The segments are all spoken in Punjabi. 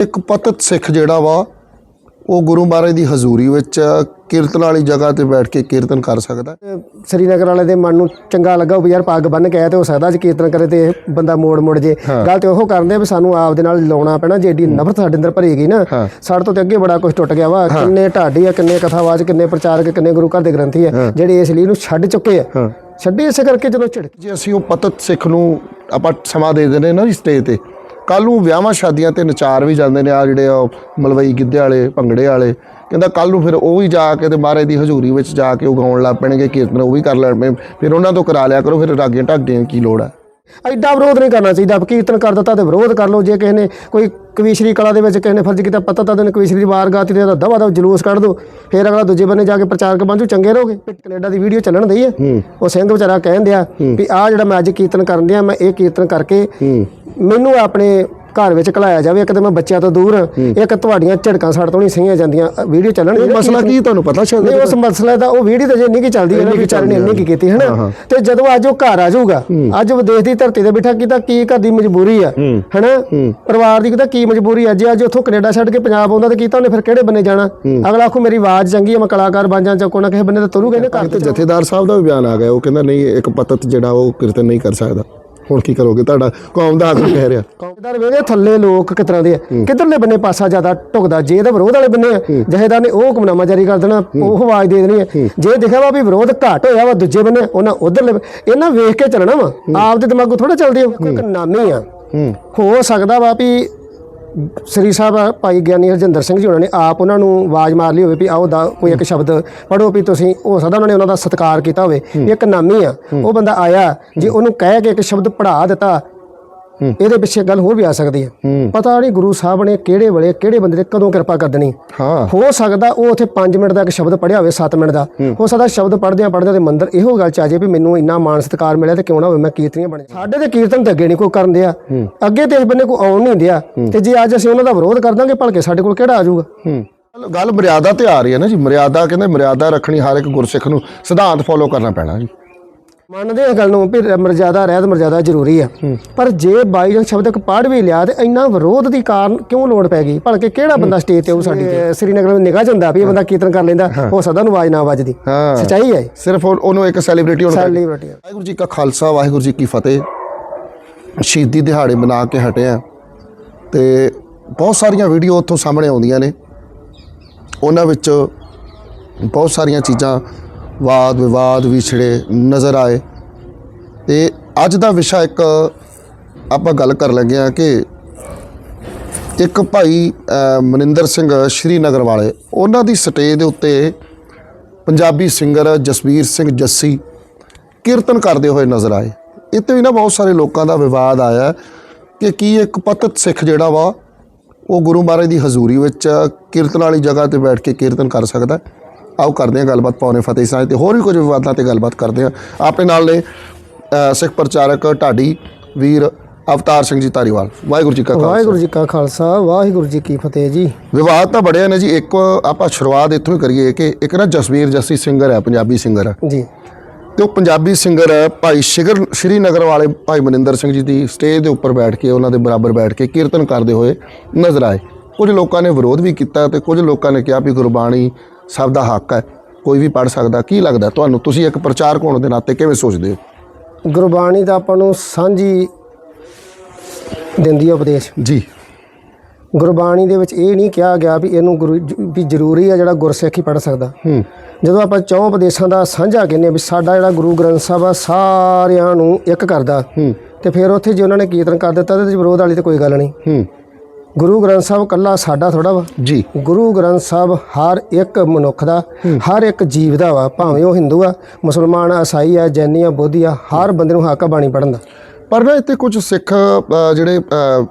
ਇੱਕ ਪਤਤ ਸਿੱਖ ਜਿਹੜਾ ਵਾ ਉਹ ਗੁਰੂ ਮਹਾਰਾਜ ਦੀ ਹਜ਼ੂਰੀ ਵਿੱਚ ਕੀਰਤਨ ਵਾਲੀ ਜਗ੍ਹਾ ਤੇ ਬੈਠ ਕੇ ਕੀਰਤਨ ਕਰ ਸਕਦਾ। ਸ੍ਰੀਨਗਰ ਵਾਲੇ ਦੇ ਮਨ ਨੂੰ ਚੰਗਾ ਲੱਗਾ ਵੀ ਯਾਰ ਪੱਗ ਬੰਨ ਕੇ ਆਇਆ ਤੇ ਹੋ ਸਕਦਾ ਜੇ ਕੀਰਤਨ ਕਰੇ ਤੇ ਇਹ ਬੰਦਾ ਮੋੜ ਮੁੜ ਜੇ ਗੱਲ ਤੇ ਉਹ ਕਰਦੇ ਆ ਵੀ ਸਾਨੂੰ ਆਪ ਦੇ ਨਾਲ ਲਾਉਣਾ ਪੈਣਾ ਜੇ ਏਡੀ ਨਫ਼ਰਤ ਸਾਡੇ ਅੰਦਰ ਭਰੀ ਗਈ ਨਾ। ਸਾਡੇ ਤੋਂ ਤੇ ਅੱਗੇ ਬੜਾ ਕੁਝ ਟੁੱਟ ਗਿਆ ਵਾ ਕਿੰਨੇ ਢਾਡੀ ਆ ਕਿੰਨੇ ਕਥਾਵਾਚ ਕਿੰਨੇ ਪ੍ਰਚਾਰਕ ਕਿੰਨੇ ਗੁਰੂ ਘਰ ਦੇ ਗ੍ਰੰਥੀ ਆ ਜਿਹੜੇ ਇਸ ਲਈ ਨੂੰ ਛੱਡ ਚੁੱਕੇ ਆ। ਛੱਡੇ ਇਸੇ ਕਰਕੇ ਜਦੋਂ ਝਿੜਕ ਜੇ ਅਸੀਂ ਉਹ ਪਤਤ ਸਿੱਖ ਨੂੰ ਆਪਾਂ ਸਮਾਂ ਦੇ ਦਿੰਦੇ ਨਾ ਜੀ ਸਟੇਜ ਤੇ ਕੱਲ ਨੂੰ ਵਿਆਹਾਂ ਸ਼ਾਦੀਆਂ ਤੇ ਨਚਾਰ ਵੀ ਜਾਂਦੇ ਨੇ ਆ ਜਿਹੜੇ ਆ ਮਲਵਈ ਗਿੱਧੇ ਵਾਲੇ, ਭੰਗੜੇ ਵਾਲੇ। ਕਹਿੰਦਾ ਕੱਲ ਨੂੰ ਫਿਰ ਉਹ ਵੀ ਜਾ ਕੇ ਤੇ ਮਹਾਰਾਜ ਦੀ ਹਜ਼ੂਰੀ ਵਿੱਚ ਜਾ ਕੇ ਉਹ ਗਾਉਣ ਲੱਗ ਪੈਣਗੇ, ਕੀਰਤਨ ਉਹ ਵੀ ਕਰ ਲੈਣ ਫਿਰ ਉਹਨਾਂ ਤੋਂ ਕਰਾ ਲਿਆ ਕਰੋ, ਫਿਰ ਰਾਗੀਆਂ ਢਾਗੀਆਂ ਕੀ ਲੋੜ ਹੈ ਐਡਾ ਵਿਰੋਧ ਨਹੀਂ ਕਰਨਾ ਚਾਹੀਦਾ। ਕੀਰਤਨ ਕਰ ਦਿੱਤਾ ਤੇ ਵਿਰੋਧ ਕਰ ਲਓ। ਜੇ ਕਿਸੇ ਨੇ ਕੋਈ ਕਵੀਸ਼ਰੀ ਕਲਾ ਦੇ ਵਿੱਚ ਕਿਸੇ ਨੇ ਫਰਜ਼ ਕੀਤਾ ਪਤਾ ਤਾਂ ਉਹਨੇ ਕਵੀਸ਼ਰੀ ਦੀ ਵਾਰ ਗਾਤੀ ਤੇ ਦਵਾ ਦਾ ਜਲੂਸ ਕੱਢ ਦੋ। ਫਿਰ ਅਗਲਾ ਦੂਜੇ ਬੰਨੇ ਜਾ ਕੇ ਪ੍ਰਚਾਰਕ ਬਣ ਜੂ ਚੰਗੇ ਰਹੋਗੇ। ਕੈਨੇਡਾ ਦੀ ਵੀਡੀਓ ਚੱਲਣ ਦਈ ਹੈ। ਉਹ ਸਿੰਘ ਵਿਚਾਰਾ ਕਹਿਣ ਦਿਆ ਵੀ ਆ ਜਿਹੜਾ ਮੈਂ ਅੱਜ ਕੀਰਤਨ ਕਰਨ ਦਿਆ ਮੈਂ ਇਹ ਕੀਰਤਨ ਕਰਕੇ ਮੈਨੂੰ ਆਪਣੇ ਘਰ ਵਿੱਚ ਘਲਾਇਆ ਜਾਵੇ ਇੱਕ ਤਾਂ ਮੈਂ ਬੱਚਿਆਂ ਤੋਂ ਦੂਰ ਹਾਂ, ਇੱਕ ਤੁਹਾਡੀਆਂ ਝੜਕਾਂ ਸਾਡੇ ਤੋਂ ਨਹੀਂ ਸਹੀਆਂ ਜਾਂਦੀਆਂ ਵੀਡੀਓ ਚੱਲਣ ਇਹ ਮਸਲਾ ਕੀ ਤੁਹਾਨੂੰ ਪਤਾ ਸ਼ਾਇਦ ਨਹੀਂ ਉਸ ਮਸਲੇ ਦਾ ਉਹ ਵੀਡੀਓ ਤਾਂ ਜੇ ਇੰਨੀ ਕੀ ਚੱਲਦੀ ਹੈ ਨਾ ਵਿਚਾਰੇ ਨੇ ਇੰਨੀ ਕੀ ਕੀਤੀ ਹੈ ਨਾ ਤੇ ਜਦੋਂ ਅੱਜ ਉਹ ਘਰ ਆ ਜਾਊਗਾ ਅੱਜ ਵਿਦੇਸ਼ ਦੀ ਧਰਤੀ ਤੇ ਬੈਠਾ ਕੀਤਾ ਕੀ ਘਰ ਦੀ ਮਜਬੂਰੀ ਆ ਹੈਨਾ? ਪਰਿਵਾਰ ਦੀ ਕਿਤਾ ਕੀ ਮਜਬੂਰੀ ਆ? ਜੇ ਅੱਜ ਉੱਥੋਂ ਕੈਨੇਡਾ ਛੱਡ ਕੇ ਪੰਜਾਬ ਆਉਂਦਾ ਤੇ ਕੀਤਾ ਉਹਨੇ ਫਿਰ ਕਿਹੜੇ ਬੰਨੇ ਜਾਣਾ? ਅਗਲਾ ਆਖੂ ਮੇਰੀ ਆਵਾਜ਼ ਚੰਗੀ ਆ ਮੈਂ ਕਲਾਕਾਰ ਬਣ ਜਾਂ ਕੋਣਾ ਕਿਸੇ ਬੰਨੇ ਤੇ ਤੁਰੂਗਾ ਇਹਨੇ ਘਰ ਤੇ ਜਥੇਦਾਰ ਸਾਹਿਬ ਦਾ ਵੀ ਬਿਆਨ ਆ ਗਿਆ ਉਹ ਕਹਿੰਦਾ ਨਹੀਂ ਇੱਕ ਪਤਤ ਜਿਹੜਾ ਉਹ ਕੀਰਤਨ ਨਹੀਂ ਕਰ ਸਕਦਾ। ਹੁਣ ਕੀ ਕਰੋਗੇ? ਤੁਹਾਡਾ ਕੌਮ ਦਾ ਆਗੂ ਕਹਿ ਰਿਹਾ। ਜਥੇਦਾਰ ਵੇਖਦੇ ਥੱਲੇ ਲੋਕ ਕਿਸ ਤਰ੍ਹਾਂ ਦੇ ਆ? ਕਿੱਧਰਲੇ ਬੰਨੇ ਪਾਸਾ ਜ਼ਿਆਦਾ ਢੁਕਦਾ ਜੇ ਇਹਦਾ ਵਿਰੋਧ ਵਾਲੇ ਬੰਨੇ ਆ ਜਥੇਦਾਰ ਨੇ ਉਹ ਹੁਕਮਨਾਮਾ ਜਾਰੀ ਕਰ ਦੇਣਾ ਉਹ ਆਵਾਜ਼ ਦੇ ਦੇਣੀ ਹੈ। ਜੇ ਦਿਖਿਆ ਵਾ ਵੀ ਵਿਰੋਧ ਘਟ ਹੋਇਆ ਵਾ ਦੂਜੇ ਬੰਨੇ ਉਹਨਾਂ ਉਧਰਲੇ ਇਹਨਾਂ ਵੇਖ ਕੇ ਚੱਲਣਾ ਵਾ। ਆਪ ਦੇ ਦਿਮਾਗੋਂ ਥੋੜਾ ਚੱਲਦੀ ਹੋ। ਇੱਕ ਨਾਮੀ ਆ। ਹੋ ਸਕਦਾ ਵਾ ਵੀ ਸ੍ਰੀ ਸਾਹਿਬ ਭਾਈ ਗਿਆਨੀ ਹਰਜਿੰਦਰ ਸਿੰਘ ਜੀ ਉਹਨਾਂ ਨੇ ਆਪ ਉਹਨਾਂ ਨੂੰ ਆਵਾਜ਼ ਮਾਰ ਲਈ ਹੋਵੇ ਵੀ ਆਓ ਦਾ ਕੋਈ ਇੱਕ ਸ਼ਬਦ ਪੜੋ ਵੀ ਤੁਸੀਂ ਹੋ ਸਕਦਾ ਉਹਨਾਂ ਨੇ ਉਹਨਾਂ ਦਾ ਸਤਿਕਾਰ ਕੀਤਾ ਹੋਵੇ ਵੀ ਇੱਕ ਨਾਮੀ ਆ। ਉਹ ਬੰਦਾ ਆਇਆ ਜੇ ਉਹਨੂੰ ਕਹਿ ਕੇ ਇੱਕ ਸ਼ਬਦ ਪੜ੍ਹਾ ਦਿੱਤਾ ਇਹਦੇ ਪਿੱਛੇ ਗੱਲ ਹੋਰ ਵੀ ਆ ਸਕਦੀ ਹੈ। ਪਤਾ ਨਹੀਂ ਗੁਰੂ ਸਾਹਿਬ ਨੇ ਕਿਹੜੇ ਵੇਲੇ ਕਿਹੜੇ ਬੰਦੇ ਤੇ ਕਦੋਂ ਕਿਰਪਾ ਕਰ ਦੇਣੀ। ਹਾਂ। ਹੋ ਸਕਦਾ ਉਹ ਉੱਥੇ 5 ਮਿੰਟ ਦਾ ਇੱਕ ਸ਼ਬਦ ਪੜਿਆ ਹੋਵੇ 7 ਮਿੰਟ ਦਾ। ਹੋ। ਸਕਦਾ ਸ਼ਬਦ ਪੜਦਿਆਂ ਪੜਦਿਆਂ ਤੇ ਮੰਦਰ ਇਹੋ ਗੱਲ ਚ ਆ ਜੇ ਵੀ ਮੈਨੂੰ ਇੰਨਾ ਮਾਣ ਸਤਿਕਾਰ ਮਿਲਿਆ ਤੇ ਕਿਉਂ ਨਾ ਹੋਵੇ ਮੈਂ ਕੀਰਤਨੀਆਂ ਬਣ ਜਾ ਸਾਡੇ ਤੇ ਕੀਰਤਨ ਤੇ ਅੱਗੇ ਨਹੀਂ ਕੋਈ ਕਰਨ ਦਿਆ। ਅੱਗੇ ਤੇ ਇਸ ਬੰਨੇ ਕੋਈ ਆਉਣ ਨਹੀਂ ਦਿਆ। ਤੇ ਜੇ ਅੱਜ ਅਸੀਂ ਉਹਨਾਂ ਦਾ ਵਿਰੋਧ ਕਰ ਦਾਂਗੇ ਭਲਕੇ ਸਾਡੇ ਕੋਲ ਕਿਹੜਾ ਆ ਜਾਊਗਾ? ਗੱਲ- ਗੱਲ ਮਰਿਆਦਾ ਤੇ ਆ ਰਹੀ ਹੈ ਨਾ ਜੀ। ਮਰਿਆਦਾ ਕਹਿੰਦੇ ਮਰਿਆਦਾ ਰੱਖਣੀ ਹਰ ਇੱਕ ਗੁਰਸਿੱਖ ਨੂੰ ਸਿਧਾਂਤ ਫੋਲੋ ਕਰਨਾ ਪੈਣਾ ਜੀ। ਮੰਨਦੇ ਆ ਗੱਲ ਨੂੰ ਵੀ ਮਰਜ਼ਾਦਾ ਰਹਿਤ ਮਰਜ਼ਾਦਾ ਜ਼ਰੂਰੀ ਆ। ਪਰ ਜੇ ਬਾਈ ਜਨ ਸ਼ਬਦ ਇੱਕ ਪੜ੍ਹ ਵੀ ਲਿਆ ਤੇ ਇੰਨਾ ਵਿਰੋਧ ਦੀ ਕਾਰਨ ਕਿਉਂ ਲੋੜ ਪੈ ਗਈ? ਭਲਕੇ ਕਿਹੜਾ ਬੰਦਾ ਸਟੇਜ ਤੇ ਉਹ ਸਾਡੀ ਸ੍ਰੀਨਗਰ ਵਿੱਚ ਨਿਗਾਹ ਹੁੰਦਾ ਵੀ ਇਹ ਬੰਦਾ ਕੀਰਤਨ ਕਰ ਲੈਂਦਾ ਹੋ। ਸਕਦਾ ਨੂੰ ਆਵਾਜ਼ ਨਾ ਵੱਜਦੀ। ਸਚਾਈ ਹੈ ਸਿਰਫ ਉਹ- ਉਹਨੂੰ ਇੱਕ ਸੈਲੀਬ੍ਰਿਟੀ ਹੋਣਾ ਸੈਲੀਬ੍ਰਿਟੀ ਵਾਹਿਗੁਰੂ ਜੀ ਕਾ ਖਾਲਸਾ ਵਾਹਿਗੁਰੂ ਜੀ ਕੀ ਫਤਿਹ। ਸ਼ਹੀਦੀ ਦਿਹਾੜੇ ਮਨਾ ਕੇ ਹਟੇ ਆ। ਤੇ ਬਹੁਤ ਸਾਰੀਆਂ ਵੀਡੀਓ ਉੱਥੋਂ ਸਾਹਮਣੇ ਆਉਂਦੀਆਂ ਨੇ। ਉਹਨਾਂ ਵਿੱਚ ਬਹੁਤ ਸਾਰੀਆਂ ਚੀਜ਼ਾਂ ਵਾਦ ਵਿਵਾਦ ਵਿਛੜੇ ਨਜ਼ਰ ਆਏ ਤੇ ਅੱਜ ਦਾ ਵਿਸ਼ਾ ਇੱਕ ਆਪਾਂ ਗੱਲ ਕਰ ਲੱਗੇ ਆ ਕਿ ਇੱਕ ਭਾਈ ਮਨਿੰਦਰ ਸਿੰਘ ਸ਼੍ਰੀਨਗਰ ਵਾਲੇ, ਉਹਨਾਂ ਦੀ ਸਟੇਜ ਦੇ ਉੱਤੇ ਪੰਜਾਬੀ ਸਿੰਗਰ ਜਸਵੀਰ ਸਿੰਘ ਜੱਸੀ ਕੀਰਤਨ ਕਰਦੇ ਹੋਏ ਨਜ਼ਰ ਆਏ ਇਹ ਇੱਥੇ ਵੀ ਨਾ ਬਹੁਤ ਸਾਰੇ ਲੋਕਾਂ ਦਾ ਵਿਵਾਦ ਆਇਆ ਕਿ ਕੀ ਇੱਕ ਪਤਤ ਸਿੱਖ ਜਿਹੜਾ ਵਾ, ਉਹ ਗੁਰੂ ਮਹਾਰਾਜ ਦੀ ਹਜ਼ੂਰੀ ਵਿੱਚ ਕੀਰਤਨ ਵਾਲੀ ਜਗ੍ਹਾ ਤੇ ਬੈਠ ਕੇ ਕੀਰਤਨ ਕਰ ਸਕਦਾ ਹੈ? ਆਓ ਕਰਦੇ ਹਾਂ ਗੱਲਬਾਤ ਪੌਣੇ ਫਤਿਹ ਸਾਹਿਬ ਤੇ ਹੋਰ ਵੀ ਕੁਝ ਵਿਵਾਦਾਂ ਤੇ ਗੱਲਬਾਤ ਕਰਦੇ ਹਾਂ। ਆਪਣੇ ਨਾਲ ਨੇ ਸਿੱਖ ਪ੍ਰਚਾਰਕ ਢਾਡੀ ਵੀਰ ਅਵਤਾਰ ਸਿੰਘ ਜੀ ਧਾਰੀਵਾਲ। ਵਾਹਿਗੁਰੂ ਜੀ ਕਾ ਖਾਲਸਾ। ਵਾਹਿਗੁਰੂ ਜੀ ਕਾ ਖਾਲਸਾ ਵਾਹਿਗੁਰੂ ਜੀ ਕੀ ਫਤਿਹ ਜੀ। ਵਿਵਾਦ ਤਾਂ ਬੜਿਆ ਨੇ ਜੀ ਇੱਕ ਆਪਾਂ ਸ਼ੁਰੂਆਤ ਇੱਥੋਂ ਹੀ ਕਰੀਏ ਕਿ ਇੱਕ ਨਾ ਜਸਵੀਰ ਜੱਸੀ ਸਿੰਗਰ ਹੈ ਪੰਜਾਬੀ ਸਿੰਗਰ। ਹੈ ਜੀ। ਤੇ ਉਹ ਪੰਜਾਬੀ ਸਿੰਗਰ ਭਾਈ ਸ਼ਿਗਰ ਸ਼੍ਰੀਨਗਰ ਵਾਲੇ ਭਾਈ ਮਨਿੰਦਰ ਸਿੰਘ ਜੀ ਦੀ ਸਟੇਜ ਦੇ ਉੱਪਰ ਬੈਠ ਕੇ ਉਹਨਾਂ ਦੇ ਬਰਾਬਰ ਬੈਠ ਕੇ ਕੀਰਤਨ ਕਰਦੇ ਹੋਏ ਨਜ਼ਰ ਆਏ। ਕੁਝ ਲੋਕਾਂ ਨੇ ਵਿਰੋਧ ਵੀ ਕੀਤਾ ਤੇ ਕੁਝ ਲੋਕਾਂ ਨੇ ਕਿਹਾ ਵੀ ਗੁਰਬਾਣੀ ਸਭ ਦਾ ਹੱਕ ਹੈ। ਕੋਈ ਵੀ ਪੜ ਸਕਦਾ। ਕੀ ਲੱਗਦਾ ਤੁਹਾਨੂੰ? ਤੁਸੀਂ ਇੱਕ ਪ੍ਰਚਾਰਕ ਹੋਣ ਦੇ ਨਾਤੇ ਕਿਵੇਂ ਸੋਚਦੇ ਹੋ? ਗੁਰਬਾਣੀ ਦਾ ਆਪਾਂ ਨੂੰ ਸਾਂਝੀ ਦਿੰਦੀ ਹੈ ਉਪਦੇਸ਼। ਜੀ। ਗੁਰਬਾਣੀ ਦੇ ਵਿੱਚ ਇਹ ਨਹੀਂ ਕਿਹਾ ਗਿਆ ਵੀ ਇਹਨੂੰ ਗੁਰੂ ਵੀ ਜ਼ਰੂਰੀ ਆ ਜਿਹੜਾ ਗੁਰਸਿੱਖ ਹੀ ਪੜ ਸਕਦਾ। ਹੂੰ। ਜਦੋਂ ਆਪਾਂ ਚੌਂ ਉਪਦੇਸ਼ਾਂ ਦਾ ਸਾਂਝਾ ਕਹਿੰਦੇ ਆ ਵੀ ਸਾਡਾ ਜਿਹੜਾ ਗੁਰੂ ਗ੍ਰੰਥ ਸਾਹਿਬ ਆ ਸਾਰਿਆਂ ਨੂੰ ਇੱਕ ਕਰਦਾ। ਹੂੰ। ਤੇ ਫਿਰ ਉੱਥੇ ਜੇ ਉਹਨਾਂ ਨੇ ਕੀਰਤਨ ਕਰ ਦਿੱਤਾ ਤੇ ਵਿਰੋਧ ਵਾਲੀ ਤੇ ਕੋਈ ਗੱਲ ਨਹੀਂ। ਹੂੰ। ਗੁਰੂ ਗ੍ਰੰਥ ਸਾਹਿਬ ਕੱਲਾ ਸਾਡਾ ਥੋੜਾ ਵਾ। ਜੀ। ਗੁਰੂ ਗ੍ਰੰਥ ਸਾਹਿਬ ਹਰ ਇੱਕ ਮਨੁੱਖ ਦਾ ਹਰ ਇੱਕ ਜੀਵ ਦਾ ਵਾ ਭਾਵੇਂ ਉਹ ਹਿੰਦੂ ਆ ਮੁਸਲਮਾਨ ਆ ਈਸਾਈ ਆ ਜੈਨੀ ਆ ਬੋਧੀ ਆ ਹਰ ਬੰਦੇ ਨੂੰ ਹੱਕ ਆ ਬਾਣੀ ਪੜਨ ਦਾ। ਪਰ ਨਾ ਇੱਥੇ ਕੁਝ ਸਿੱਖ ਜਿਹੜੇ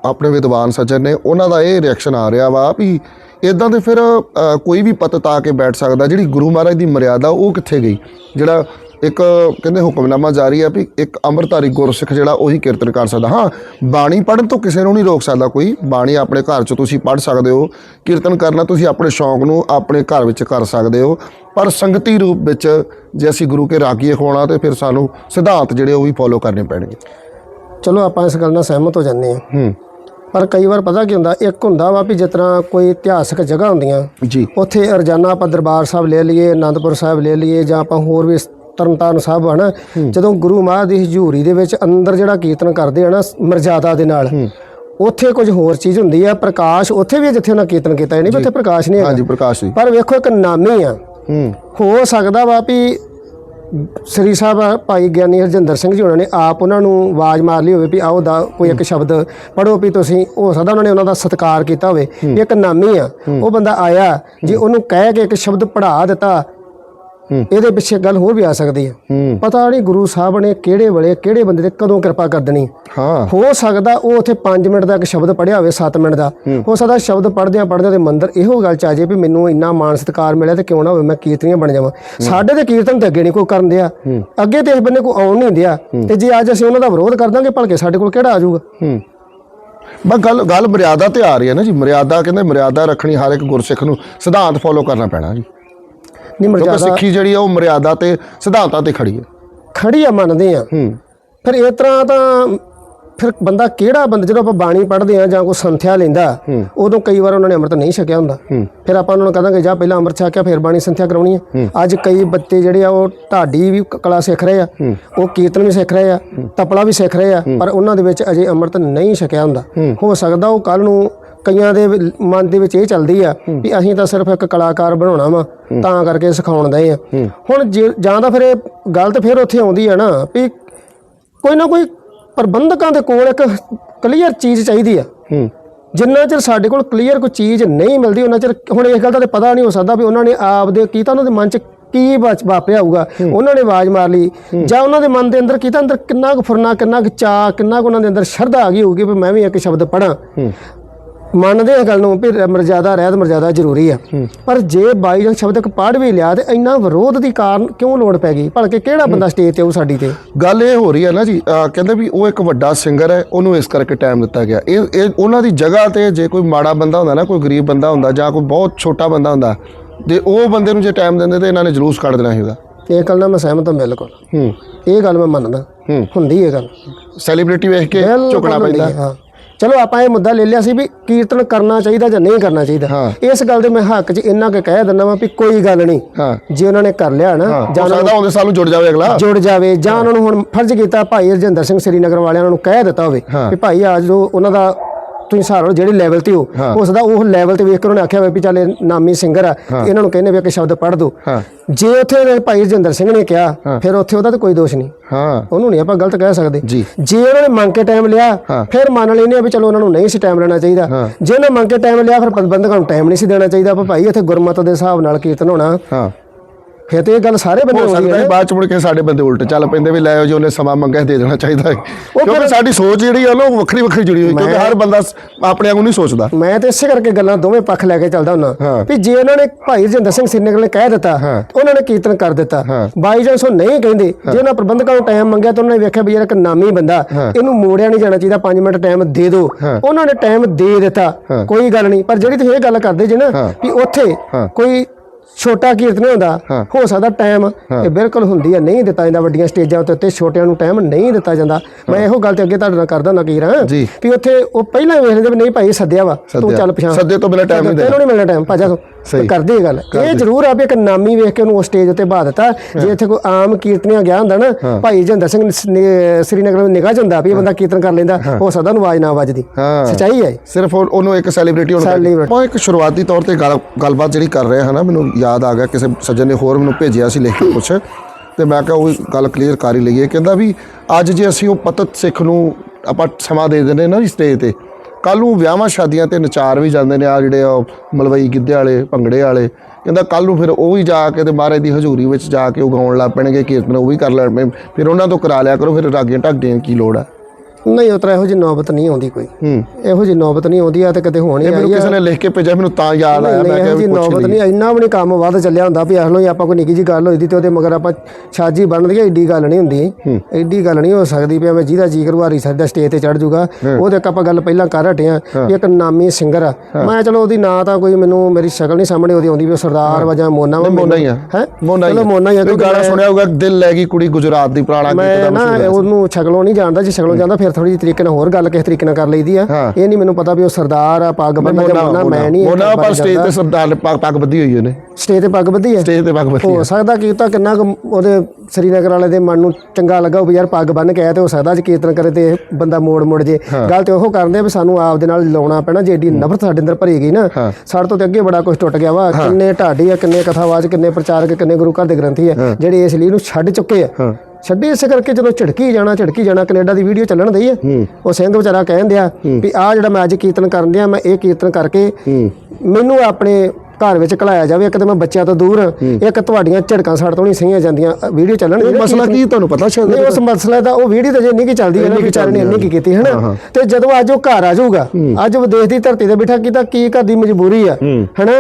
ਆਪਣੇ ਵਿਦਵਾਨ ਸੱਜਣ ਨੇ ਉਹਨਾਂ ਦਾ ਇਹ ਰਿਐਕਸ਼ਨ ਆ ਰਿਹਾ ਵਾ ਵੀ ਇਦਾਂ ਤੇ ਫਿਰ ਕੋਈ ਵੀ ਪਤਤ ਆ ਕੇ ਬੈਠ ਸਕਦਾ ਜਿਹੜੀ ਗੁਰੂ ਮਹਾਰਾਜ ਦੀ ਮਰਿਆਦਾ ਉਹ ਕਿੱਥੇ ਗਈ? ਜਿਹੜਾ ਇੱਕ ਕਹਿੰਦੇ ਹੁਕਮਨਾਮਾ ਜਾਰੀ ਆ ਵੀ ਇੱਕ ਅੰਮ੍ਰਿਤਧਾਰੀ ਗੁਰਸਿੱਖ ਜਿਹੜਾ ਉਹੀ ਕੀਰਤਨ ਕਰ ਸਕਦਾ। ਹਾਂ ਬਾਣੀ ਪੜਨ ਤੋਂ ਕਿਸੇ ਨੂੰ ਨਹੀਂ ਰੋਕ ਸਕਦਾ ਕੋਈ। ਬਾਣੀ ਆਪਣੇ ਘਰ 'ਚ ਤੁਸੀਂ ਪੜ ਸਕਦੇ ਹੋ। ਕੀਰਤਨ ਕਰਨਾ ਤੁਸੀਂ ਆਪਣੇ ਸ਼ੌਂਕ ਨੂੰ ਆਪਣੇ ਘਰ ਵਿੱਚ ਕਰ ਸਕਦੇ ਹੋ। ਪਰ ਸੰਗਤੀ ਰੂਪ ਵਿੱਚ ਜੇ ਅਸੀਂ ਗੁਰੂ ਕੇ ਰਾਗੀਏ ਹੋਣਾ ਤੇ ਫਿਰ ਸਾਨੂੰ ਸਿਧਾਂਤ ਜਿਹੜੇ ਉਹ ਵੀ ਫੋਲੋ ਕਰਨੇ ਪੈਣਗੇ। ਚਲੋ ਆਪਾਂ ਇਸ ਗੱਲ ਨਾਲ ਸਹਿਮਤ ਹੋ ਜਾਂਦੇ ਹਾਂ। ਹੂੰ। ਪਰ ਕਈ ਵਾਰ ਪਤਾ ਕੀ ਹੁੰਦਾ ਇੱਕ ਹੁੰਦਾ ਵਾ ਵੀ ਜਿਸ ਤਰ੍ਹਾਂ ਕੋਈ ਇਤਿਹਾਸਕ ਜਗ੍ਹਾ ਹੁੰਦੀਆਂ ਜੀ। ਉੱਥੇ ਰੋਜ਼ਾਨਾ ਆਪਾਂ ਦਰਬਾਰ ਸਾਹਿਬ ਲੈ ਲਈਏ ਆਨੰਦਪੁਰ ਸਾਹਿਬ ਲੈ ਲਈਏ ਜਾਂ ਆਪਾਂ ਹੋਰ ਵੀ ਤਰਨਤਾਰਨ ਸਾਹਿਬ ਹਨਾ ਜਦੋਂ ਗੁਰੂ ਮਹਾਰਾਜ ਦੀ ਹਜ਼ੂਰੀ ਦੇ ਵਿੱਚ ਅੰਦਰ ਜਿਹੜਾ ਕੀਰਤਨ ਕਰਦੇ ਆ ਨਾ ਮਰਜ਼ਾਦਾ ਦੇ ਨਾਲ ਉੱਥੇ ਕੁਝ ਹੋਰ ਚੀਜ਼ ਹੁੰਦੀ ਆ ਪ੍ਰਕਾਸ਼ ਉੱਥੇ ਵੀ ਜਿੱਥੇ ਉਹਨਾਂ ਕੀਰਤਨ ਕੀਤਾ ਇਹ ਨਹੀਂ ਉੱਥੇ ਪ੍ਰਕਾਸ਼ ਨਹੀਂ ਹੈਗਾ। ਹਾਂਜੀ ਪ੍ਰਕਾਸ਼ ਜੀ। ਪਰ ਵੇਖੋ ਇੱਕ ਨਾਮੀ ਆ। ਹੂੰ। ਸਕਦਾ ਵਾ ਵੀ ਸ੍ਰੀ ਸਾਹਿਬ ਭਾਈ ਗਿਆਨੀ ਹਰਜਿੰਦਰ ਸਿੰਘ ਜੀ ਉਹਨਾਂ ਨੇ ਆਪ ਉਹਨਾਂ ਨੂੰ ਆਵਾਜ਼ ਮਾਰ ਲਈ ਹੋਵੇ ਵੀ ਆਓ ਦਾ ਕੋਈ ਇੱਕ ਸ਼ਬਦ ਪੜੋ ਵੀ ਤੁਸੀਂ ਹੋ ਸਕਦਾ ਉਹਨਾਂ ਨੇ ਉਹਨਾਂ ਦਾ ਸਤਿਕਾਰ ਕੀਤਾ ਹੋਵੇ। ਇੱਕ ਨਾਮੀ ਆ ਉਹ ਬੰਦਾ ਆਇਆ ਜੇ ਉਹਨੂੰ ਕਹਿ ਕੇ ਇੱਕ ਸ਼ਬਦ ਪੜਾ ਦਿੱਤਾ ਇਹਦੇ ਪਿੱਛੇ ਗੱਲ ਹੋਰ ਵੀ ਆ ਸਕਦੀ ਹੈ। ਪਤਾ ਨਹੀਂ ਗੁਰੂ ਸਾਹਿਬ ਨੇ ਕਿਹੜੇ ਵੇਲੇ ਕਿਹੜੇ ਬੰਦੇ ਤੇ ਕਦੋਂ ਕਿਰਪਾ ਕਰ ਦੇਣੀ ਹਾਂ। ਹੋ ਸਕਦਾ ਉਹ ਉੱਥੇ 5 ਮਿੰਟ ਦਾ ਇੱਕ ਸ਼ਬਦ ਪੜਿਆ ਹੋਵੇ 7 ਮਿੰਟ ਦਾ। ਹੋ। ਸਕਦਾ ਸ਼ਬਦ ਪੜਦਿਆਂ ਪੜਦਿਆਂ ਤੇ ਮੰਦਰ ਇਹੋ ਗੱਲ ਚ ਆ ਜੇ ਵੀ ਮੈਨੂੰ ਇੰਨਾ ਮਾਣ ਸਤਿਕਾਰ ਮਿਲਿਆ ਤੇ ਕਿਉਂ ਨਾ ਹੋਵੇ ਮੈਂ ਕੀਰਤਨੀਆ ਬਣ ਜਾਵਾਂ। ਸਾਡੇ ਤੇ ਕੀਰਤਨ ਤੇ ਅੱਗੇ ਨਹੀਂ ਕੋਈ ਕਰਨ ਦਿਆ। ਅੱਗੇ ਤੇ ਇਸ ਬੰਨੇ ਕੋਈ ਆਉਣ ਨਹੀਂ ਦਿਆ। ਤੇ ਜੇ ਅੱਜ ਅਸੀਂ ਉਹਨਾਂ ਦਾ ਵਿਰੋਧ ਕਰ ਦਾਂਗੇ ਭਲਕੇ ਸਾਡੇ ਕੋਲ ਕਿਹੜਾ ਆ ਜਾਊਗਾ? ਬਸ ਗੱਲ ਗੱਲ ਮਰਿਆਦਾ ਤੇ ਆ ਰਹੀ ਹੈ ਨਾ ਜੀ। ਮਰਿਆਦਾ ਕਹਿੰਦੇ ਮਰਿਆਦਾ ਰੱਖਣੀ ਹਰ ਇੱਕ ਗੁਰਸਿੱਖ ਨੂੰ ਸਿਧਾਂਤ ਫੋਲੋ ਕਰਨਾ ਪੈਣਾ ਜੀ। ਨਹੀਂ ਕਿਉਂਕਿ ਮਰਜ਼ਾਦਾ ਸਿੱਖੀ ਜਿਹੜੀ ਆ ਉਹ ਮਰਿਆਦਾ ਤੇ ਸਿਧਾਂਤਾਂ ਤੇ ਖੜੀ ਹੈ ਖੜੀ ਆ ਮੰਨਦੇ ਆ। ਹੂੰ। ਫਿਰ ਇਸ ਤਰ੍ਹਾਂ ਤਾਂ ਫਿਰ ਬੰਦਾ ਕਿਹੜਾ ਬੰਦਾ ਜਦੋਂ ਆਪਾਂ ਬਾਣੀ ਪੜ੍ਹਦੇ ਆ ਜਾਂ ਕੋਈ ਸੰਥਿਆ ਲੈਂਦਾ ਉਦੋਂ ਕਈ ਵਾਰ ਉਹਨਾਂ ਨੇ ਅੰਮ੍ਰਿਤ ਨਹੀਂ ਛਕਿਆ ਹੁੰਦਾ। ਫਿਰ ਆਪਾਂ ਉਹਨਾਂ ਨੂੰ ਕਹਾਂਗੇ ਜਾ ਪਹਿਲਾਂ ਅੰਮ੍ਰਿਤ ਛਕਿਆ ਫਿਰ ਬਾਣੀ ਸੰਥਿਆ ਕਰਾਉਣੀ ਹੈ। ਅੱਜ ਕਈ ਬੱਚੇ ਜਿਹੜੇ ਆ ਉਹ ਢਾਡੀ ਵੀ ਕ- ਕਲਾ ਸਿੱਖ ਰਹੇ ਆ। ਉਹ ਕੀਰਤਨ ਵੀ ਸਿੱਖ ਰਹੇ ਆ। ਤਪਲਾ ਵੀ ਸਿੱਖ ਰਹੇ ਆ। ਪਰ ਉਹਨਾਂ ਦੇ ਵਿੱਚ ਅਜੇ ਅੰਮ੍ਰਿਤ ਨਹੀਂ ਛਕਿਆ ਹੁੰਦਾ। ਹੋ। ਸਕਦਾ ਉਹ ਕੱਲ ਨੂੰ ਕਈਆਂ ਦੇ ਵੀ ਮਨ ਦੇ ਵਿੱਚ ਇਹ ਚੱਲਦੀ ਆ ਵੀ ਅਸੀਂ ਤਾਂ ਸਿਰਫ ਇੱਕ ਕਲਾਕਾਰ ਬਣਾਉਣਾ ਵਾ ਤਾਂ ਕਰਕੇ ਸਿਖਾਉਣ ਦਏ ਆ ਹੁਣ ਜੇ- ਜਾਂ ਤਾਂ ਫਿਰ ਇਹ ਗਲਤ ਫਿਰ ਉੱਥੇ ਆਉਂਦੀ ਆ ਨਾ ਵੀ ਕੋਈ ਨਾ ਕੋਈ ਪ੍ਰਬੰਧਕਾਂ ਦੇ ਕੋਲ ਇੱਕ ਕਲੀਅਰ ਚੀਜ਼ ਚਾਹੀਦੀ ਆ। ਹੂੰ। ਜਿੰਨਾ ਚਿਰ ਸਾਡੇ ਕੋਲ ਕਲੀਅਰ ਕੋਈ ਚੀਜ਼ ਨਹੀਂ ਮਿਲਦੀ ਉਹਨਾਂ ਚਿਰ ਹੁਣ ਇਸ ਗੱਲ ਦਾ ਤਾਂ ਪਤਾ ਨਹੀਂ ਹੋ ਸਕਦਾ ਵੀ ਉਹਨਾਂ ਨੇ ਆਪ ਦੇ ਕੀ ਤਾਂ ਉਹਨਾਂ ਦੇ ਮਨ 'ਚ ਕੀ ਬਚ ਵਾਪਰਿਆ ਹੋਊਗਾ। ਉਹਨਾਂ ਨੇ ਆਵਾਜ਼ ਮਾਰ ਲਈ। ਜਾਂ ਉਹਨਾਂ ਦੇ ਮਨ ਦੇ ਅੰਦਰ ਕੀ ਤਾਂ ਅੰਦਰ ਕਿੰਨਾ ਕੁ ਫੁਰਨਾ ਕਿੰਨਾ ਕੁ ਚਾਅ ਕਿੰਨਾ ਕੁ ਉਹਨਾਂ ਦੇ ਅੰਦਰ ਸ਼ਰਧਾ ਆ ਗਈ ਹੋਊਗੀ ਵੀ ਮੈਂ ਵੀ ਇੱਕ ਸ਼ਬਦ ਪੜਾਂ ਮੰਨਦੇ ਆ ਗੱਲ ਨੂੰ ਵੀ ਮਰਜ਼ਾਦਾ ਰਹਿਤ ਮਰਜ਼ਾਦਾ ਜ਼ਰੂਰੀ ਆ। ਪਰ ਜੇ ਬਾਈ ਜਨ ਸ਼ਬਦ ਇੱਕ ਪੜ੍ਹ ਵੀ ਲਿਆ ਤੇ ਇੰਨਾ ਵਿਰੋਧ ਦੀ ਕਾਰਨ ਕਿਉਂ ਲੋੜ ਪੈ ਗਈ? ਭਲਕੇ ਕਿਹੜਾ ਬੰਦਾ ਸਟੇਜ ਤੇ ਉਹ ਸਾਡੀ ਤੇ? ਗੱਲ ਇਹ ਹੋ ਰਹੀ ਹੈ ਨਾ ਜੀ ਕਹਿੰਦੇ ਵੀ ਉਹ ਇੱਕ ਵੱਡਾ ਸਿੰਗਰ ਹੈ ਉਹਨੂੰ ਇਸ ਕਰਕੇ ਟਾਈਮ ਦਿੱਤਾ ਗਿਆ। ਇਹ ਇਹ ਉਹਨਾਂ ਦੀ ਜਗ੍ਹਾ ਤੇ ਜੇ ਕੋਈ ਮਾੜਾ ਬੰਦਾ ਹੁੰਦਾ ਨਾ ਕੋਈ ਗਰੀਬ ਬੰਦਾ ਹੁੰਦਾ ਜਾਂ ਕੋਈ ਬਹੁਤ ਛੋਟਾ ਬੰਦਾ ਹੁੰਦਾ ਜੇ ਉਹ ਬੰਦੇ ਨੂੰ ਜੇ ਟਾਈਮ ਦਿੰਦੇ ਤੇ ਇਹਨਾਂ ਨੇ ਜਲੂਸ ਕੱਢ ਦੇਣਾ ਸੀ ਉਹਦਾ ਤੇ ਇਹ ਗੱਲ ਨਾਲ ਮੈਂ ਸਹਿਮਤ ਹਾਂ ਬਿਲਕੁਲ। ਹੂੰ। ਇਹ ਗੱਲ ਮੈਂ ਮੰਨਦਾ। ਹੂੰ। ਹੁੰਦੀ ਇਹ ਗੱਲ। ਸੈਲੀਬ੍ਰਿਟੀ ਵੇਖ ਕੇ ਝੁਕਣਾ ਪੈਂਦਾ। ਹਾਂ। ਚਲੋ ਆਪਾਂ ਇਹ ਮੁੱਦਾ ਲੈ ਲਿਆ ਸੀ ਵੀ ਕੀਰਤਨ ਕਰਨਾ ਚਾਹੀਦਾ ਜਾਂ ਨਹੀਂ ਕਰਨਾ ਚਾਹੀਦਾ। ਇਸ ਗੱਲ ਦੇ ਮੈਂ ਹੱਕ 'ਚ ਇੰਨਾ ਕੁ ਕਹਿ ਦਿੰਦਾ ਵਾਂ ਵੀ ਕੋਈ ਗੱਲ ਨਹੀਂ ਜੇ ਉਹਨਾਂ ਨੇ ਕਰ ਲਿਆ ਨਾ ਜਾਂ ਸਕਦਾ ਉਹਦੇ ਸਾਲ ਨੂੰ ਜੁੜ ਜਾਵੇ ਅਗਲਾ ਜੁੜ ਜਾਵੇ ਜਾਂ ਉਹਨਾਂ ਨੂੰ ਹੁਣ ਫਰਜ਼ ਕੀਤਾ ਭਾਈ ਰਜਿੰਦਰ ਸਿੰਘ ਸ੍ਰੀਨਗਰ ਵਾਲਿਆਂ ਨੂੰ ਕਹਿ ਦਿੱਤਾ ਹੋਵੇ। ਵੀ ਭਾਈ ਆ ਜੋ ਉਹਨਾਂ ਦਾ ਤੁਸੀਂ ਲਓ ਜਿਹੜੇ ਲੈਵਲ ਤੇ ਹੋ ਹਾਂ। ਸਕਦਾ ਉਹ ਲੈਵਲ ਤੇ ਵੇਖ ਕੇ ਉਹਨਾਂ ਆਖਿਆ ਵੀ ਚੱਲ ਇਹ ਨਾਮੀ ਸਿੰਗਰ ਆ ਇਹਨਾਂ ਨੂੰ ਕਹਿੰਦੇ ਵੀ ਇੱਕ ਸ਼ਬਦ ਪੜ੍ਹ ਹਾਂ। ਜੇ ਉੱਥੇ ਦੇ ਭਾਈ ਰਜਿੰਦਰ ਸਿੰਘ ਨੇ ਕਿਹਾ ਫਿਰ ਉੱਥੇ ਉਹਦਾ ਤਾਂ ਕੋਈ ਦੋਸ਼ ਨਹੀਂ। ਹਾਂ। ਉਹਨੂੰ ਨਹੀਂ ਆਪਾਂ ਗਲਤ ਕਹਿ ਸਕਦੇ। ਜੀ। ਉਹਨਾਂ ਨੇ ਮੰਗ ਕੇ ਟਾਈਮ ਲਿਆ। ਫਿਰ ਮੰਨ ਲੈਨੇ ਆ ਵੀ ਚਲੋ ਉਹਨਾਂ ਨੂੰ ਨਹੀਂ ਸੀ ਟਾਈਮ ਲੈਣਾ ਚਾਹੀਦਾ। ਜੇ ਉਹਨਾਂ ਮੰਗ ਕੇ ਟਾਈਮ ਲਿਆ ਫਿਰ ਪ੍ਰਬੰਧਕਾਂ ਨੂੰ ਟਾਈਮ ਨਹੀਂ ਸੀ ਦੇਣਾ ਚਾਹੀਦਾ। ਪਰ ਭਾਈ ਇੱਥੇ ਗੁਰਮਤ ਦੇ ਹਿਸਾਬ ਨਾਲ ਕੀਰਤਨ ਹੋਣਾ। ਹਾਂ। ਫਿਰ ਤੇ ਇਹ ਗੱਲ ਸਾਰੇ ਬੰਦੇ ਹੋ ਸਕਦਾ ਹੈ। ਬਾਅਦ ਚ ਮੁੜ ਕੇ ਸਾਡੇ ਬੰਦੇ ਉਲਟ। ਚੱਲ ਪੈਂਦੇ ਵੀ ਲੈ ਆਓ ਜੀ ਉਹਨੇ ਸਮਾਂ ਮੰਗਿਆ ਦੇ ਦੇਣਾ ਚਾਹੀਦਾ ਹੈ। ਕਿਉਂਕਿ ਸਾਡੀ ਸੋਚ ਜਿਹੜੀ ਆ ਉਹ ਵੱਖਰੀ ਵੱਖਰੀ ਜੁੜੀ ਹੋਈ ਕਿਉਂਕਿ ਹਰ ਬੰਦਾ ਸ- ਆਪਣੇ ਵਾਂਗੂ ਨਹੀਂ ਸੋਚਦਾ। ਮੈਂ ਤੇ ਇਸੇ ਕਰਕੇ ਗੱਲਾਂ ਦੋਵੇਂ ਪੱਖ ਲੈ ਕੇ ਚੱਲਦਾ ਹੁੰਦਾ। ਹਾਂ। ਵੀ ਜੇ ਉਹਨਾਂ ਨੇ ਭਾਈ ਰਜਿੰਦਰ ਸਿੰਘ ਸਿੰਨਗਲ ਨੇ ਕਹਿ ਦਿੱਤਾ। ਉਹਨਾਂ ਨੇ ਕੀਰਤਨ ਕਰ ਦਿੱਤਾ। ਬਾਈ ਚਾਂਸ ਉਹ ਨਹੀਂ ਕਹਿੰਦੇ। ਜੇ ਉਹਨਾਂ ਪ੍ਰਬੰਧਕਾਂ ਨੂੰ ਟਾਈਮ ਮੰਗਿਆ ਤਾਂ ਉਹਨਾਂ ਨੇ ਵੇਖਿਆ ਵੀ ਯਾਰ ਇੱਕ ਨਾਮੀ ਬੰਦਾ ਇਹਨੂੰ ਮੋੜਿਆ ਨਹੀਂ ਜਾਣਾ ਚਾਹੀਦਾ 5 ਮਿੰਟ ਟਾਈਮ ਦੇ ਦਿਓ। ਉਹਨਾਂ ਨੇ ਟਾਈਮ ਦੇ ਦਿੱਤਾ। ਕੋਈ ਗੱਲ ਨਹੀਂ। ਪਰ ਜਿਹੜੀ ਤੁਸੀਂ ਇਹ ਗੱਲ ਕਰਦੇ ਜੇ ਨਾ ਵੀ ਉੱਥੇ ਕੋਈ ਛੋਟਾ ਕੀਰਤਨ ਹੁੰਦਾ ਹੋ ਸਕਦਾ ਟਾਈਮ ਇਹ ਬਿਲਕੁਲ ਹੁੰਦੀ ਹੈ ਨਹੀਂ ਦਿੱਤਾ ਜਾਂਦਾ ਵੱਡੀਆਂ ਸਟੇਜਾਂ ਉੱਤੇ ਤੇ ਛੋਟਿਆਂ ਨੂੰ ਟਾਈਮ ਨਹੀਂ ਦਿੱਤਾ ਜਾਂਦਾ ਮੈਂ ਇਹੋ ਗੱਲ ਤੇ ਅੱਗੇ ਤੁਹਾਡੇ ਨਾਲ ਕਰਦਾ ਹੁੰਦਾ ਕੀ ਰਾਂ ਜੀ। ਵੀ ਉੱਥੇ ਉਹ ਪਹਿਲਾਂ ਹੀ ਵੇਖ ਲੈਂਦੇ ਵੀ ਨਹੀਂ ਭਾਈ ਸੱਦਿਆ ਵਾ ਤੂੰ। ਚੱਲ ਪਛਾਣ ਸੱਦੇ ਤੋਂ ਬਿਨਾਂ time ਨਹੀਂ ਦੇਣਾ। ਤੈਨੂੰ ਨਹੀਂ ਮਿਲਣਾ ਟਾਈਮ ਭਾਜਾ। ਕਰਦੇ ਇਹ ਗੱਲ। ਇਹ ਜ਼ਰੂਰ ਆ ਵੀ ਇੱਕ ਨਾਮੀ ਵੇਖ ਕੇ ਉਹਨੂੰ ਸਟੇਜ ਉੱਤੇ ਬਾ ਦਿੱਤਾ। ਜੇ ਇੱਥੇ ਕੋਈ ਆਮ ਕੀਰਤਨੀਆਂ ਗਿਆ ਹੁੰਦਾ ਨਾ ਭਾਈ ਜਿੰਦਰ ਸਿੰਘ ਸ੍ਰੀਨਗਰ ਵਿੱਚ ਨਿਗਾਹ ਹੁੰਦਾ ਵੀ ਇਹ ਬੰਦਾ ਕੀਰਤਨ ਕਰ ਲੈਂਦਾ ਹੋ। ਸਕਦਾ ਉਹਨੂੰ ਆਵਾਜ਼ ਨਾ ਵੱਜਦੀ। ਸੱਚਾਈ ਹੈ ਸਿਰਫ ਉਹ- ਉਹਨੂੰ ਇੱਕ ਸੈਲੀਬ੍ਰਿਟੀ ਹੋਣਾ। ਆਪਾਂ ਇੱਕ ਸ਼ੁਰੂਆਤੀ ਤੌਰ ਤੇ ਗੱਲ- ਗੱਲਬਾਤ ਜਿਹੜੀ ਕਰ ਰਹੇ ਹਾਂ ਨਾ ਮੈਨੂੰ ਯਾਦ ਆ ਗਿਆ ਕਿਸੇ ਸੱਜਣ ਨੇ ਹੋਰ ਮੈਨੂੰ ਭੇਜਿਆ ਸੀ ਲਿਖ ਕੇ ਕੁਛ। ਤੇ ਮੈਂ ਕਿਹਾ ਉਹ ਗੱਲ ਕਲੀਅਰ ਕਰ ਹੀ ਲਈਏ। ਕਹਿੰਦਾ ਵੀ ਅੱਜ ਜੇ ਅਸੀਂ ਉਹ ਪਤਤ ਸਿੱਖ ਨੂੰ ਆਪਾਂ ਸਮਾਂ ਦੇ ਦਿੰਦੇ ਨਾ ਸਟੇਜ ਤੇ ਕੱਲ ਨੂੰ ਵਿਆਹਾਂ ਸ਼ਾਦੀਆਂ ਤੇ ਨਚਾਰ ਵੀ ਜਾਂਦੇ ਨੇ ਆ ਜਿਹੜੇ ਉਹ ਮਲਵਈ ਗਿੱਧੇ ਵਾਲੇ, ਭੰਗੜੇ ਵਾਲੇ। ਕਹਿੰਦਾ ਕੱਲ ਨੂੰ ਫਿਰ ਉਹ ਵੀ ਜਾ ਕੇ ਤੇ ਮਹਾਰਾਜ ਦੀ ਹਜ਼ੂਰੀ ਵਿੱਚ ਜਾ ਕੇ ਉਹ ਗਾਉਣ ਲੱਗ ਪੈਣਗੇ, ਕੀਰਤਨ ਉਹ ਵੀ ਕਰ ਲੈਣ। ਫਿਰ ਉਹਨਾਂ ਤੋਂ ਕਰਾ ਲਿਆ ਕਰੋ, ਫਿਰ ਰਾਗੀਆਂ ਢਾਗੀਆਂ ਕੀ ਲੋੜ ਆ? ਨਹੀਂ ਉਤਰਾ ਇਹੋ ਜਿਹੀ ਨੌਬਤ ਨਹੀਂ ਆਉਂਦੀ ਕੋਈ। ਹੂੰ। ਇਹੋ ਜਿਹੀ ਨੌਬਤ ਨਹੀਂ ਆਉਂਦੀ ਆ ਤੇ ਕਦੇ ਹੋਣੀ ਇਹ ਮੈਨੂੰ ਆਈ ਆ। ਕਿਸੇ ਨੇ ਲਿਖ ਕੇ ਭੇਜਿਆ ਮੈਨੂੰ ਤਾਂ ਯਾਦ ਆਇਆ ਮੈਂ ਕਿਹਾ ਵੀ ਨੌਬਤ। ਨਹੀਂ ਇੰਨਾ ਵੀ ਨਹੀਂ ਕੰਮ ਵੱਧ ਚੱਲਿਆ ਹੁੰਦਾ ਵੀ ਲਓ ਜੀ ਆਪਾਂ ਕੋਈ ਨਿੱਕੀ ਜੀ ਗੱਲ ਹੋਈ ਦੀ ਤੇ ਉਹਦੇ ਮਗਰ ਆਪਾਂ ਛਾਜੀ ਬਣ ਦਈਏ ਏਡੀ ਗੱਲ ਨਹੀਂ ਹੁੰਦੀ। ਏਡੀ ਗੱਲ ਨਹੀਂ ਹੋ ਸਕਦੀ ਵੀ ਮੈਂ ਜਿਹਦਾ ਜੀ ਕਰੂ ਹਾਰੀ ਸਾਡਾ ਸਟੇਜ ਤੇ ਚੜ ਜਾਊਗਾ ਉਹਦੇ ਇੱਕ ਆਪਾਂ ਗੱਲ ਪਹਿਲਾਂ ਕਰ ਹਟੇ ਆ ਵੀ ਇੱਕ ਨਾਮੀ ਸਿੰਗਰ ਆ। ਮੈਂ ਚਲੋ ਉਹਦੀ ਨਾਂ ਤਾਂ ਕੋਈ ਮੈਨੂੰ ਮੇਰੀ ਸ਼ਕਲ ਨਹੀਂ ਸਾਹਮਣੇ ਉਹਦੀ ਆਉਂਦੀ ਵੀ ਉਹ ਸਰਦਾਰ ਵਾ ਜਾਂ ਮੋਨਾ ਵਾ ਮੋਨਾ ਹੀ ਆ। ਹੈ? ਮੋਨਾ ਹੀ ਚਲੋ ਮੋਨਾ ਹੀ ਆ ਕੋਈ ਗਾਣਾ ਸੁਣਿਆ ਹੋਊਗਾ ਦਿਲ ਲੈ ਗਈ ਕੁੜੀ ਗੁਜਰਾਤ ਦੀ ਪੁਰਾਣਾ ਗੀਤ ਮੈਂ ਦਾ ਨਾ ਮਸ਼ਹੂਰ ਹੈ ਉਹਨੂੰ ਸ਼ਕਲੋਂ ਨਹੀਂ ਜਾਣਦਾ ਜੇ ਸ਼ਕਲੋਂ ਜਾਂਦਾ ਫਿਰ ਥੋੜੀ ਤਰੀਕੇ ਨਾਲ ਹੋਰ ਗੱਲ ਕਿਸੇ ਤਰੀਕੇ ਨਾਲ ਕਰ ਲਈਦੀ ਆ। ਇਹ ਨਹੀਂ ਮੈਨੂੰ ਪਤਾ ਵੀ ਉਹ ਸਰਦਾਰ ਆ ਪੱਗ ਬੰਨ੍ਹਦਾ ਜਾਂ ਮੋਨਾ ਮੈਂ ਨਹੀਂ ਮੋਨਾ ਪਰ ਸਟੇਜ ਤੇ ਸਰਦਾਰ ਨੇ ਪੱਗ ਬੱਧੀ ਹੋਈ ਉਹਨੇ। ਸਟੇਜ ਤੇ ਪੱਗ ਬੱਧੀ ਹੈ ਸਟੇਜ ਤੇ ਪੱਗ ਬੱਧੀ ਹੋ ਸਕਦਾ ਕਿ ਤਾਂ ਕਿੰਨਾ ਉਹਦੇ ਸ੍ਰੀਨਗਰ ਵਾਲੇ ਦੇ ਮਨ ਨੂੰ ਚੰਗਾ ਲੱਗਾ ਵੀ ਯਾਰ ਪੱਗ ਬੰਨ ਕੇ ਆਇਆ ਤੇ ਹੋ ਸਕਦਾ ਜੇ ਕੀਰਤਨ ਕਰੇ ਤੇ ਬੰਦਾ ਮੋੜ ਮੁੜ ਜੇ। ਗੱਲ ਤੇ ਉਹ ਕਰਦੇ ਆ ਵੀ ਸਾਨੂੰ ਆਪ ਦੇ ਨਾਲ ਲਾਉਣਾ ਪੈਣਾ ਜੇ ਏਡੀ ਨਫ਼ਰਤ ਸਾਡੇ ਅੰਦਰ ਭਰੀ ਗਈ ਨਾ। ਸਾਡੇ ਤੋਂ ਤੇ ਅੱਗੇ ਬੜਾ ਕੁਝ ਟੁੱਟ ਗਿਆ ਵਾ। ਕਿੰਨੇ ਢਾਡੀ ਆ ਕਿੰਨੇ ਕਥਾਵਾਚ ਕਿੰਨੇ ਪ੍ਰਚਾਰਕ ਕਿੰਨੇ ਗੁਰੂ ਘਰ ਦੇ ਗ੍ਰੰਥੀ ਆ ਜਿਹੜੇ ਇਸ ਲਈ ਨੂੰ ਛੱਡ ਚੁੱਕੇ ਆ। ਛੱਡੇ ਇਸੇ ਕਰਕੇ ਜਦੋਂ ਝਟਕੀ ਜਾਣਾ ਝਟਕੀ ਜਾਣਾ ਕੈਨੇਡਾ ਦੀ ਵੀਡੀਓ ਚੱਲਣ ਦਈ ਆ। ਉਹ ਸਿੰਘ ਵਿਚਾਰਾ ਕਹਿਣ ਦਿਆ ਵੀ ਆ ਜਿਹੜਾ ਮੈਂ ਅੱਜ ਕੀਰਤਨ ਕਰਨ ਦਿਆ ਮੈਂ ਇਹ ਕੀਰਤਨ ਕਰਕੇ ਮੈਨੂੰ ਆਪਣੇ ਘਰ ਵਿੱਚ ਘਲਾਇਆ ਜਾਵੇ ਇੱਕ ਤਾਂ ਮੈਂ ਬੱਚਿਆਂ ਤੋਂ ਦੂਰ ਹਾਂ, ਇੱਕ ਤੁਹਾਡੀਆਂ ਝੜਕਾਂ ਸਾਡੇ ਤੋਂ ਨਹੀਂ ਸਹੀਆਂ ਜਾਂਦੀਆਂ ਵੀਡੀਓ ਚੱਲਣ ਇਹ ਮਸਲਾ ਕੀ ਤੁਹਾਨੂੰ ਪਤਾ ਸ਼ਾਇਦ? ਨਹੀਂ ਉਸ ਮਸਲੇ ਦਾ ਉਹ ਵੀਡੀਓ ਤੇ ਜੇ ਨਹੀਂ ਕੀ ਚੱਲਦੀ ਹੈ ਨਾ ਵਿਚਾਰੇ ਨੇ ਇੰਨੀ ਕੀ ਕੀਤੀ ਹੈ ਨਾ ਤੇ ਜਦੋਂ ਅੱਜ ਉਹ ਘਰ ਆ ਜਾਊਗਾ ਅੱਜ ਉਹ ਦੇਸ਼ ਦੀ ਧਰਤੀ ਤੇ ਬੈਠਾ ਕੀਤਾ ਕੀ ਘਰ ਦੀ ਮਜਬੂਰੀ ਆ? ਹੈਨਾ?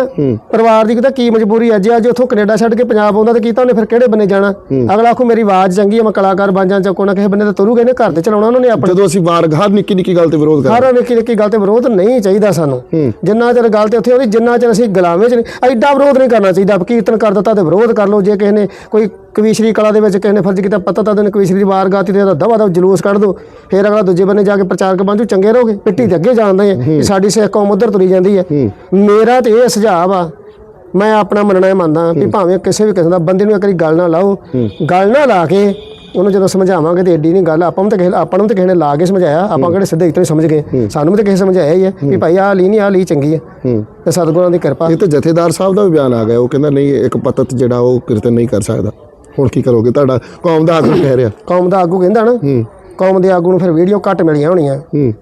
ਪਰਿਵਾਰ ਦੀ ਕਿਤਾ ਕੀ ਮਜਬੂਰੀ ਆ? ਜੇ ਅੱਜ ਉੱਥੋਂ ਕੈਨੇਡਾ ਛੱਡ ਕੇ ਪੰਜਾਬ ਆਉਂਦਾ ਤੇ ਕੀਤਾ ਉਹਨੇ ਫਿਰ ਕਿਹੜੇ ਬੰਨੇ ਜਾਣਾ? ਅਗਲਾ ਆਖੂ ਮੇਰੀ ਆਵਾਜ਼ ਚੰਗੀ ਆ ਮੈਂ ਕਲਾਕਾਰ ਬਣ ਜਾਂ ਕੋਣਾ ਕਿਸੇ ਬੰਨੇ ਤੇ ਤੁਰੂਗੇ ਨੇ ਘਰ ਤੇ ਚਲਾਉਣਾ ਉਹਨਾਂ ਨੇ ਆਪਣਾ। ਜਦੋਂ ਅਸੀਂ ਵਾਰ ਹਰ ਨਿੱਕੀ ਨਿੱਕੀ ਗੱਲ ਤੇ ਵਿਰੋਧ ਕਰਦੇ ਹਰ ਨਿੱਕੀ ਨਿੱਕੀ ਗੱਲ ਤੇ ਵਿਰੋਧ ਨਹੀਂ ਚਾਹੀਦਾ ਸਾਨੂੰ। ਜਿੰਨਾ ਚਿਰ ਗੱਲ ਤੇ ਉੱਥੇ ਉਹਦੀ ਜਿੰਨਾ ਚਿਰ ਅਸੀਂ ਗੁਲਾਮੇ ਚ ਨਹੀਂ। ਐਡਾ ਵਿਰੋਧ ਨਹੀਂ ਕਰਨਾ ਚਾਹੀਦਾ। ਕੀਰਤਨ ਕਰ ਦਿੱਤਾ ਤੇ ਵਿਰੋਧ ਕਰ ਲਓ। ਜੇ ਕਿਸੇ ਨੇ ਕੋਈ ਕਵੀਸ਼ਰੀ ਕਲਾ ਦੇ ਵਿੱਚ ਕਿਸੇ ਨੇ ਫਰਜ਼ ਕੀਤਾ ਪਤਾ ਤਾਂ ਉਹਨੇ ਕਵੀਸ਼ਰੀ ਦੀ ਵਾਰ ਗਾਤੀ ਤੇ ਦਵਾ ਦਾ ਜਲੂਸ ਕੱਢ ਦੋ ਫਿਰ ਅਗਲਾ ਦੂਜੇ ਬੰਨੇ ਜਾ ਕੇ ਪ੍ਰਚਾਰਕ ਬਣ ਜੂ ਚੰਗੇ ਰਹੋਗੇ। ਪਿੱਟੀ ਦੇ ਅੱਗੇ ਜਾਂਦੇ ਆ। ਸਾਡੀ ਸਿੱਖ ਕੌਮ ਉਧਰ ਤੁਰੀ ਜਾਂਦੀ ਹੈ। ਮੇਰਾ ਤੇ ਇਹ ਸੁਝਾਅ ਆ ਮੈਂ ਆਪਣਾ ਮੰਨਣਾ ਮੰਨਦਾ ਵੀ ਭਾਵੇਂ ਕਿਸੇ ਵੀ ਕਿਸਮ ਦਾ ਬੰਦੇ ਨੂੰ ਇੱਕ ਵਾਰੀ ਗੱਲ ਨਾ ਲਾਓ। ਗੱਲ ਨਾ ਲਾ ਕੇ ਉਹਨੂੰ ਜਦੋਂ ਸਮਝਾਵਾਂਗੇ ਤੇ ਏਡੀ ਨਹੀਂ ਗੱਲ ਆਪਾਂ ਨੂੰ ਤਾਂ ਕਿਸੇ ਆਪਾਂ ਨੂੰ ਤਾਂ ਕਿਸੇ ਨੇ ਲਾ ਕੇ ਸਮਝਾਇਆ ਆਪਾਂ ਕਿਹੜੇ ਸਿੱਧੇ ਇਤਨੇ ਸਮਝ ਗਏ। ਸਾਨੂੰ ਵੀ ਤਾਂ ਕਿਸੇ ਸਮਝਾਇਆ ਹੀ ਹੈ ਵੀ ਭਾਈ ਆਹ ਲਈ ਨਹੀਂ ਆਹ ਲਈ ਚੰਗੀ ਹੈ। ਤੇ ਸਤਿਗੁਰਾਂ ਦੀ ਕਿਰਪਾ। ਇਹ ਤੇ ਜਥੇਦਾਰ ਸਾਹਿਬ ਦਾ ਵੀ ਬਿਆਨ ਆ ਗਿਆ ਉਹ ਕਹਿੰਦਾ ਨਹੀਂ ਇੱਕ ਪਤਤ ਜਿਹੜਾ ਉਹ ਕੀਰਤਨ ਨਹੀਂ ਕਰ ਸਕਦਾ। ਹੁਣ ਕੀ ਕਰੋਗੇ? ਤੁਹਾਡਾ ਕੌਮ ਦਾ ਆਗੂ ਕਹਿ ਰਿਹਾ। ਕੌਮ ਦਾ ਆਗੂ ਕਹਿੰਦਾ ਨਾ ਕੌਮ ਦੇ ਆਗੂ ਨੂੰ ਫਿਰ ਵੀਡੀਓ ਘੱਟ ਮਿਲੀਆਂ ਹੋਣੀਆਂ।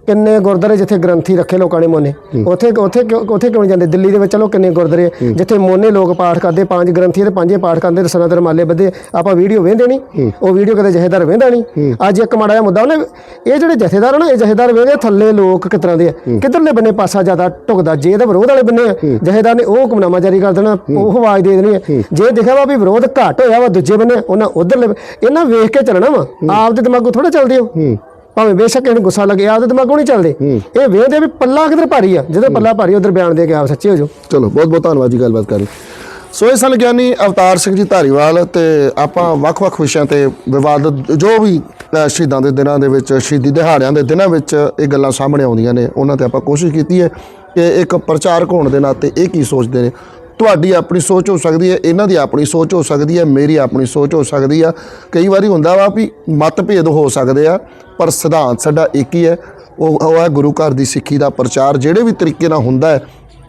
ਕਿੰਨੇ ਗੁਰਦੁਆਰੇ ਜਿੱਥੇ ਗ੍ਰੰਥੀ ਰੱਖੇ ਲੋਕਾਂ ਨੇ ਮੋਨੇ। ਉੱਥੇ ਉੱਥੇ ਕਿਉਂ- ਉੱਥੇ ਕਿਉਂ ਜਾਂਦੇ? ਦਿੱਲੀ ਦੇ ਵਿੱਚ ਚਲੋ ਕਿੰਨੇ ਗੁਰਦੁਆਰੇ ਆ, ਜਿੱਥੇ ਮੋਨੇ ਲੋਕ ਪਾਠ ਕਰਦੇ ਪੰਜ ਗ੍ਰੰਥੀ ਤੇ ਪੰਜੇ ਪਾਠ ਕਰਦੇ ਤੇ ਸਨਾਤਨ ਮਾਲੇ ਬੱਦੇ ਆਪਾਂ ਵੀਡੀਓ ਵੇਂਦੇ ਨਹੀਂ। ਉਹ ਵੀਡੀਓ ਕਦੇ ਜਥੇਦਾਰ ਵੇਂਦਾ ਨਹੀਂ। ਅੱਜ ਇੱਕ ਮਾੜਾ ਜਿਹਾ ਮੁੱਦਾ ਉਹਨੇ ਇਹ ਜਿਹੜੇ ਜਥੇਦਾਰ ਆ ਨਾ ਇਹ ਜਥੇਦਾਰ ਵੇਂਦੇ ਥੱਲੇ ਲੋਕ ਕਿਸ ਤਰ੍ਹਾਂ ਦੇ ਆ। ਕਿੱਧਰਲੇ ਬੰਨੇ ਪਾਸਾ ਜ਼ਿਆਦਾ ਢੁਕਦਾ? ਜੇ ਇਹਦਾ ਵਿਰੋਧ ਵਾਲੇ ਬੰਨੇ ਆ। ਜਥੇਦਾਰ ਨੇ ਉਹ ਹੁਕਮਨਾਮਾ ਜਾਰੀ ਕਰ ਦੇਣਾ ਉਹ ਆਵਾਜ਼ ਦੇ ਦੇਣੀ ਹੈ। ਜੇ ਦੇਖਿਆ ਵਾ ਵੀ ਵਿਰੋਧ ਘੱਟ ਹੋਇਆ ਵਾ ਦੂਜੇ ਬੰਨੇ ਉਹਨਾਂ ਉਧਰਲੇ ਇਹਨਾਂ ਵੇਖ ਕੇ ਚੱਲਣਾ ਵਾ। ਆਪ ਦੇ ਦਿਮਾਗੋਂ ਥੋੜਾ ਚੱਲਦੇ ਹੋ ਭਾਵੇਂ ਬੇਸ਼ੱਕ ਇਹਨੂੰ ਗੁੱਸਾ ਲੱਗੇ ਆਪਦੇ ਦਿਮਾਗੋਂ ਨਹੀਂ ਚੱਲਦੇ। ਇਹ ਵੇਖਦੇ ਵੀ ਪੱਲਾ ਕਿਧਰ ਭਾਰੀ ਆ? ਜਦੋਂ ਪੱਲਾ ਭਾਰੀ ਉਧਰ ਬਿਆਨ ਦੇ ਕੇ ਆਪ ਸੱਚੇ ਹੋ ਜਾਓ। ਚਲੋ ਬਹੁਤ ਬਹੁਤ ਧੰਨਵਾਦ ਜੀ ਗੱਲਬਾਤ ਕਰਨ ਲਈ। ਸੋ ਸਨ ਗਿਆਨੀ ਅਵਤਾਰ ਸਿੰਘ ਜੀ ਧਾਰੀਵਾਲ ਤੇ ਆਪਾਂ ਵੱਖ-ਵੱਖ ਵਿਸ਼ਿਆਂ ਤੇ ਵਿਵਾਦ ਜੋ ਵੀ ਸ਼ਹੀਦਾਂ ਦੇ ਦਿਨਾਂ ਦੇ ਵਿੱਚ ਸ਼ਹੀਦੀ ਦਿਹਾੜਿਆਂ ਦੇ ਦਿਨਾਂ ਵਿੱਚ ਇਹ ਗੱਲਾਂ ਸਾਹਮਣੇ ਆਉਂਦੀਆਂ ਨੇ ਉਹਨਾਂ ਤੇ ਆਪਾਂ ਕੋਸ਼ਿਸ਼ ਕੀਤੀ ਹੈ ਕਿ ਇੱਕ ਪ੍ਰਚਾਰਕ ਹੋਣ ਦੇ ਨਾਤੇ ਇਹ ਕੀ ਸੋਚਦੇ ਨੇ। ਤੁਹਾਡੀ ਆਪਣੀ ਸੋਚ ਹੋ ਸਕਦੀ ਹੈ, ਇਹਨਾਂ ਦੀ ਆਪਣੀ ਸੋਚ ਹੋ ਸਕਦੀ ਹੈ, ਮੇਰੀ ਆਪਣੀ ਸੋਚ ਹੋ ਸਕਦੀ ਆ। ਕਈ ਵਾਰੀ ਹੁੰਦਾ ਵਾ ਵੀ ਮਤਭੇਦ ਹੋ ਸਕਦੇ ਆ, ਪਰ ਸਿਧਾਂਤ ਸਾਡਾ ਇੱਕ ਹੀ ਹੈ। ਉਹ ਉਹ ਹੈ ਗੁਰੂ ਘਰ ਦੀ ਸਿੱਖੀ ਦਾ ਪ੍ਰਚਾਰ, ਜਿਹੜੇ ਵੀ ਤਰੀਕੇ ਨਾਲ ਹੁੰਦਾ ਹੈ,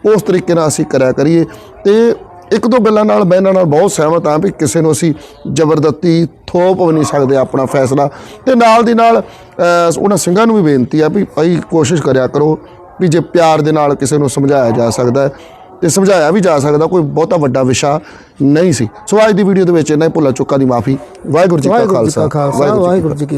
ਉਸ ਤਰੀਕੇ ਨਾਲ ਅਸੀਂ ਕਰਿਆ ਕਰੀਏ। ਤੇ ਇੱਕ ਦੋ ਗੱਲਾਂ ਨਾਲ ਮੈਂ ਇਹਨਾਂ ਨਾਲ ਬਹੁਤ ਸਹਿਮਤ ਹਾਂ ਵੀ ਕਿਸੇ ਨੂੰ ਅਸੀਂ ਜ਼ਬਰਦਸਤੀ ਥੋਪ ਵੀ ਨਹੀਂ ਸਕਦੇ ਆਪਣਾ ਫੈਸਲਾ। ਤੇ ਨਾਲ ਦੀ ਨਾਲ ਉਹਨਾਂ ਸਿੰਘਾਂ ਨੂੰ ਵੀ ਬੇਨਤੀ ਆ ਵੀ ਭਾਈ ਕੋਸ਼ਿਸ਼ ਕਰਿਆ ਕਰੋ ਵੀ ਜੇ ਪਿਆਰ ਦੇ ਨਾਲ ਕਿਸੇ ਨੂੰ ਸਮਝਾਇਆ ਜਾ ਸਕਦਾ ਹੈ ਤੇ ਸਮਝਾਇਆ ਵੀ ਜਾ ਸਕਦਾ ਕੋਈ ਬਹੁਤਾ ਵੱਡਾ ਵਿਸ਼ਾ ਨਹੀਂ ਸੀ। ਸੋ ਅੱਜ ਦੀ ਵੀਡੀਓ ਦੇ ਵਿੱਚ ਇਹਨਾਂ ਭੁੱਲਾ ਚੁੱਕਾ ਦੀ ਮਾਫੀ। ਵਾਹਿਗੁਰੂ ਜੀ ਕਾ ਖਾਲਸਾ। ਵਾਹਿਗੁਰੂ ਜੀ ਕੀ